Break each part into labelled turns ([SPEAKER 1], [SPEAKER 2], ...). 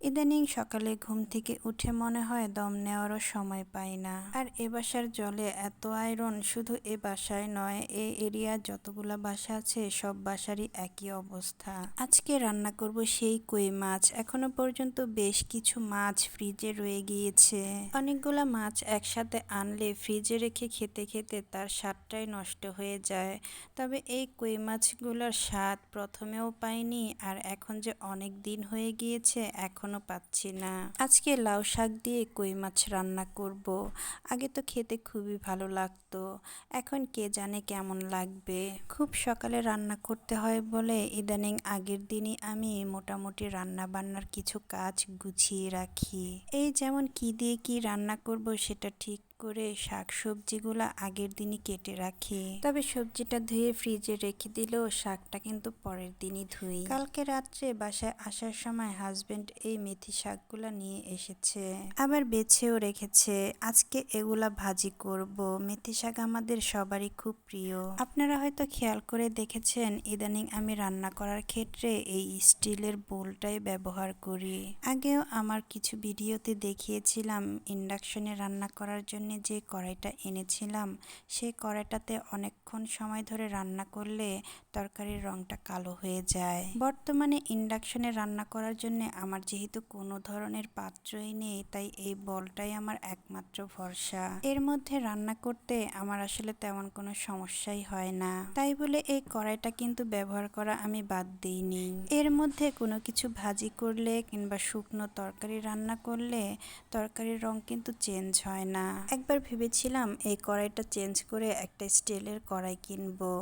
[SPEAKER 1] ইদানিং সকালে ঘুম থেকে উঠে মনে হয় দম নেওয়ারও সময় পাই না। আর এ বাসার জলে এত আয়রন শুধু এ বাসায় নয়, এ এরিয়া যতগুলা বাসা আছে সব বাসারই একই অবস্থা। আজকে রান্না করব সেই কই মাছ। এখনও পর্যন্ত বেশ কিছু মাছ ফ্রিজে রয়ে গিয়েছে। অনেকগুলা মাছ একসাথে আনলে ফ্রিজে রেখে খেতে খেতে তার স্বাদটাই নষ্ট হয়ে যায়। তবে এই কই মাছগুলোর স্বাদ প্রথমেও পাইনি, আর এখন যে অনেক দিন হয়ে গিয়েছে, এখনও পাচ্ছি না। আজকে লাউ শাক দিয়ে কই মাছ রান্না করব? আগে তো খেতে খুবই ভালো লাগতো। এখন কে জানে কেমন লাগবে? খুব সকালে রান্না করতে হয় বলে ইদানিং আগের দিনই আমি মোটামুটি রান্না বান্নার কিছু কাজ গুছিয়ে রাখি। এই যেমন কি দিয়ে কি রান্না করব সেটা ঠিক করে শাক সবজিগুলো আগের দিনই কেটে রাখি। তবে সবজিটা ধুয়ে ফ্রিজে রেখে দিলেও শাকটা কিন্তু পরের দিনই ধুই। কালকে রাত্রে বাসায় আসার সময় হাজবেন্ড এই মেথি শাকগুলা নিয়ে এসেছে। আবার বেছেও রেখেছে। আজকে এগুলা ভাজি করব। মেথি শাক আমাদের সবারই খুব প্রিয়। আপনারা হয়তো খেয়াল করে দেখেছেন, ইদানিং আমি রান্না করার ক্ষেত্রে এই স্টিলের বোলটাই ব্যবহার করি। আগেও আমার কিছু ভিডিওতে দেখিয়েছিলাম, ইন্ডাকশনে রান্না করার জন্য যে কড়াইটা এনেছিলাম সেই কড়াইটাতে অনেকক্ষণ সময় ধরে রান্না করলে তরকারির রংটা কালো হয়ে যায়। বর্তমানে ইন্ডাকশনে রান্না করার জন্য আমার যেহেতু কোনো ধরনের পাত্রই নেই, তাই এই বলটাই আমার একমাত্র ভরসা। এর মধ্যে রান্না করতে আমার আসলে তেমন কোনো সমস্যাই হয় না। তাই বলে এই কড়াইটা কিন্তু ব্যবহার করা আমি বাদ দিইনি। এর মধ্যে কোনো কিছু ভাজি করলে কিংবা শুকনো তরকারি রান্না করলে তরকারির রং কিন্তু চেঞ্জ হয় না। একবার ভেবেছিলাম এই কড়াইটা চেঞ্জ করে একটা স্টিলের কড়াই কিনবো।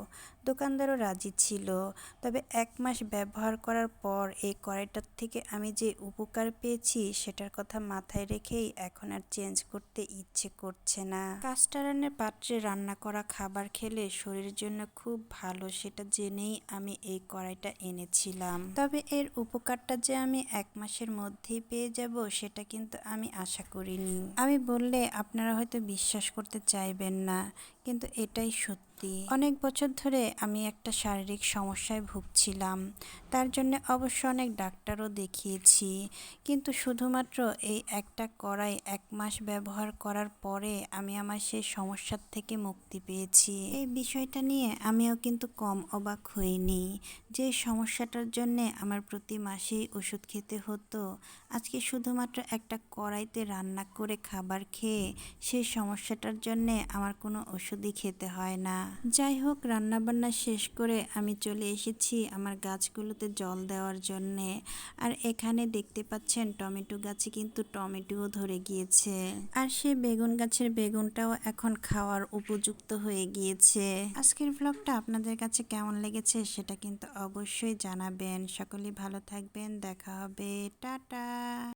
[SPEAKER 1] দোকানদারও রাজি ছিল। তবে এক মাস ব্যবহার করার পর এই কড়াইটার থেকে আমি যে উপকার পেয়েছি সেটার কথা মাথায় রেখেই এখন আর চেঞ্জ করতে ইচ্ছে করছে না। কাস্টারানের পাত্রে রান্না করা খাবার খেলে শরীরের জন্য খুব ভালো সেটা জেনেই আমি এই কড়াইটা এনেছিলাম। তবে এর উপকারটা যে আমি এক মাসের মধ্যেই পেয়ে যাব সেটা কিন্তু আমি আশা করিনি। আমি বললে, আপনারা হয়তো বিশ্বাস করতে চাইবেন না কিন্তু এটাই সত্যি। অনেক বছর ধরে আমি একটা শারীরিক সমস্যায় ভুগছিলাম। তার জন্য অবশ্য অনেক ডাক্তারও দেখিয়েছি। কিন্তু শুধুমাত্র এই একটা কড়াই এক মাস ব্যবহার করার পরে আমি আমার সেই সমস্যার থেকে মুক্তি পেয়েছি। এই বিষয়টা নিয়ে আমিও কিন্তু কম অবাক হইনি। যে সমস্যাটার জন্যে আমার প্রতি মাসেই ওষুধ খেতে হতো, আজকে শুধুমাত্র একটা কড়াইতে রান্না করে খাবার খেয়ে সেই সমস্যাটার জন্যে আমার কোনো ওষুধই খেতে হয় না। যাই হোক রান্নাবান্না শেষ করে আমি চলে এসেছি আমার গাছগুলোতে জল দেওয়ার জন্যে। আর এখানে দেখতে পাচ্ছেন টমেটো গাছে কিন্তু টমেটোও ধরে গিয়েছে। আর সে বেগুন গাছের বেগুনটাও এখন খাওয়ার উপযুক্ত হয়ে গিয়েছে। আজকের ব্লগটা আপনাদের কাছে কেমন লেগেছে সেটা কিন্তু অবশ্যই জানাবেন। সকলেই ভালো থাকবেন, দেখা হবে। টাটা!